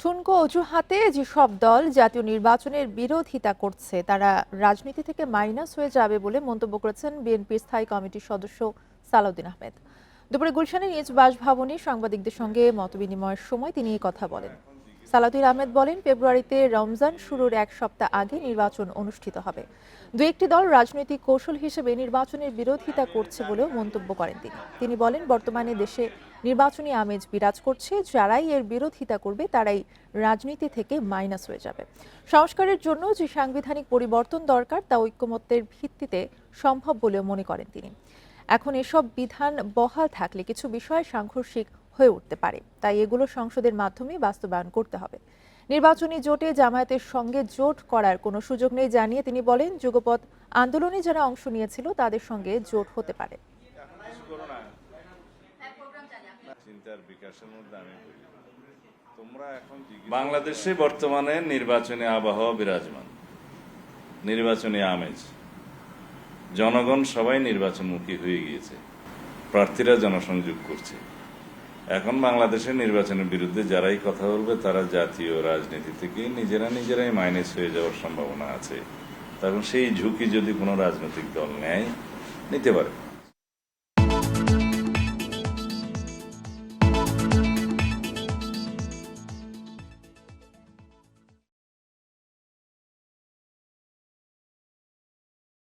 ঠুনকো অজুহাতে যেসব দল জাতীয় নির্বাচনের বিরোধিতা করছে, তারা রাজনীতি থেকে মাইনাস হয়ে যাবে বলে মন্তব্য করেছেন বিএনপির স্থায়ী কমিটির সদস্য সালাউদ্দিন আহমেদ। দুপুরে গুলশানের নিজ বাসভবনে সাংবাদিকদের সঙ্গে মতবিনিময়ের সময় তিনি কথা বলেন। সালাউদ্দিন আহমেদ বলেন, ফেব্রুয়ারিতে রমজান শুরুর এক সপ্তাহ আগে নির্বাচন অনুষ্ঠিত হবে। দু একটি দল রাজনৈতিক কৌশল হিসেবে নির্বাচনের বিরোধিতা করছে বলেও মন্তব্য করেন তিনি। তিনি বলেন, বর্তমানে দেশে নির্বাচনী আমেজ বিরাজ করছে, যারাই এর বিরোধিতা করবে তারাই রাজনীতি থেকে মাইনাস হয়ে যাবে। সংস্কারের জন্য যে সাংবিধানিক পরিবর্তন দরকার তা ঐক্যমত্যের ভিত্তিতে সম্ভব বলেও মনে করেন তিনি। এখন এসব বিধান বহাল থাকলে কিছু বিষয় সাংঘর্ষিক হয়ে উঠতে পারে। তাই এগুলো সংসদের মাধ্যমে বাস্তবায়ন করতে হবে। নির্বাচনী জোটে জামায়াতের সঙ্গে জোট করার কোনো সুযোগ নেই জানিয়ে তিনি বলেন, যুগপৎ আন্দোলনে যারা অংশ নিয়েছিল তাদের সঙ্গে জোট হতে পারে। বাংলাদেশে বর্তমানে নির্বাচনী আবহাওয়া বিরাজমান, নির্বাচনী আমেজ। জনগণ সবাই নির্বাচনমুখী হয়ে গিয়েছে, প্রার্থীরা জনসংযোগ করছে। এখন বাংলাদেশের নির্বাচনের বিরুদ্ধে যারাই কথা বলবে, তারা জাতীয় রাজনীতি থেকে নিজেরা নিজেরাই মাইনাস হয়ে যাওয়ার সম্ভাবনা আছে। তখন সেই ঝুঁকি যদি কোনো রাজনৈতিক দল নেয়, নিতে পারে।